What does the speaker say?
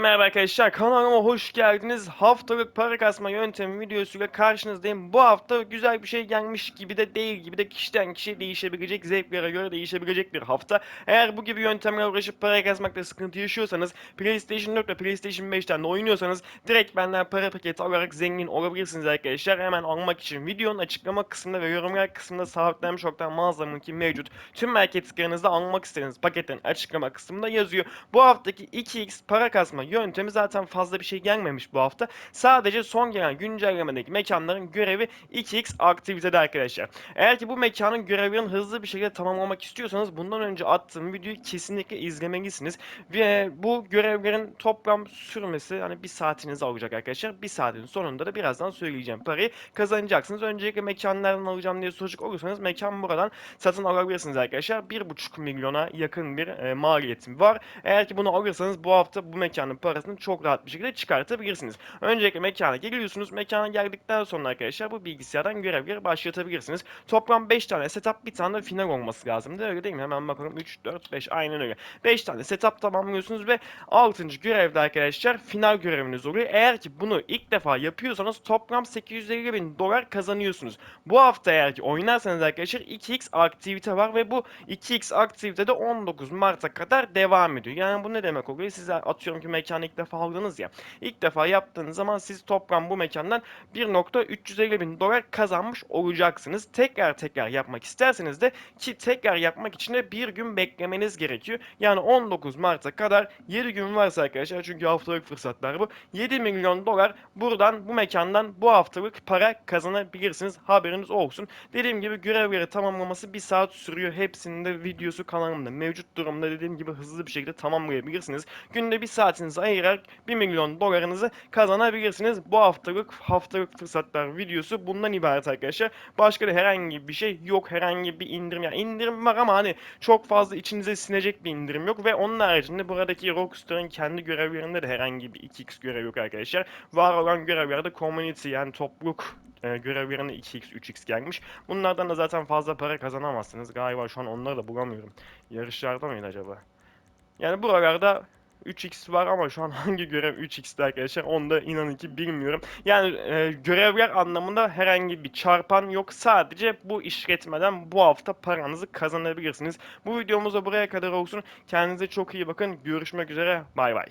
Merhaba arkadaşlar kanalıma hoş geldiniz. Haftalık para kasma yöntemi videosuyla karşınızdayım. Bu hafta güzel bir şey gelmiş gibi de değil gibi de kişiden kişiye değişebilecek, zevklere göre değişebilecek bir hafta. Eğer bu gibi yöntemlerle uğraşıp para kazmakta sıkıntı yaşıyorsanız, PlayStation 4 ve PlayStation 5'ten de oynuyorsanız direkt benden para paketi alarak zengin olabilirsiniz arkadaşlar. Hemen almak için videonun açıklama kısmında ve yorumlar kısmında sabitlenmiş çoktan mağazamın ki mevcut. Tüm marketlerinizde almak istediğiniz paketin açıklama kısmında yazıyor. Bu haftaki 2x para kasma yöntemi zaten fazla bir şey gelmemiş bu hafta. Sadece son gelen güncellemedeki mekanların görevi 2x aktivitede arkadaşlar. Eğer ki bu mekanın görevlerini hızlı bir şekilde tamamlamak istiyorsanız bundan önce attığım videoyu kesinlikle izlemelisiniz. Ve bu görevlerin toplam sürmesi hani bir saatinizi alacak arkadaşlar. Bir saatin sonunda da birazdan söyleyeceğim parayı kazanacaksınız. Öncelikle mekanlardan alacağım diye soracak olursanız mekan buradan satın alabilirsiniz arkadaşlar. 1,5 milyona yakın bir e, maliyetim var. Eğer ki bunu alırsanız bu hafta bu mekanın parasını çok rahat bir şekilde çıkartabilirsiniz. Öncelikle mekana geliyorsunuz. Mekana geldikten sonra arkadaşlar bu bilgisayardan görevleri başlatabilirsiniz. Toplam 5 tane setup bir tane final olması lazımdı. Öyle değil mi? Hemen bakalım. 3, 4, 5 aynen öyle. 5 tane setup tamamlıyorsunuz ve 6. görevde arkadaşlar final göreviniz oluyor. Eğer ki bunu ilk defa yapıyorsanız toplam 850 bin dolar kazanıyorsunuz. Bu hafta eğer ki oynarsanız arkadaşlar 2x aktivite var ve bu 2x aktivite de 19 Mart'a kadar devam ediyor. Yani bu ne demek oluyor? Size atıyorum ki mekanı ilk defa aldınız ya. İlk defa yaptığınız zaman siz toplam bu mekandan 1.350 bin dolar kazanmış olacaksınız. Tekrar tekrar yapmak isterseniz de ki tekrar yapmak için de bir gün beklemeniz gerekiyor. Yani 19 Mart'a kadar 7 gün varsa arkadaşlar çünkü haftalık fırsatlar bu. 7 milyon dolar buradan bu mekandan bu haftalık para kazanabilirsiniz. Haberiniz olsun. Dediğim gibi görevleri tamamlaması bir saat sürüyor. Hepsinin de videosu kanalımda mevcut durumda dediğim gibi hızlı bir şekilde tamamlayabilirsiniz. Günde bir saatinizi ayırarak 1 milyon dolarınızı kazanabilirsiniz. Bu haftalık haftalık fırsatlar videosu bundan ibaret arkadaşlar. Başka da herhangi bir şey yok. Herhangi bir indirim. Yani indirim var ama hani çok fazla içinize sinecek bir indirim yok. Ve onun haricinde buradaki Rockstar'ın kendi görevlerinde de herhangi bir 2x görev yok arkadaşlar. Var olan görevlerde community yani topluluk e, görevlerine 2x 3x gelmiş. Bunlardan da zaten fazla para kazanamazsınız. Galiba şu an onları da bulamıyorum. Yarışlarda mıydı acaba? Yani buralarda 3x var ama şu an hangi görev 3x'ti arkadaşlar onu da inanın ki bilmiyorum. Yani e, görevler anlamında herhangi bir çarpan yok. Sadece bu işletmeden bu hafta paranızı kazanabilirsiniz. Bu videomuz da buraya kadar olsun. Kendinize çok iyi bakın. Görüşmek üzere. Bay bay.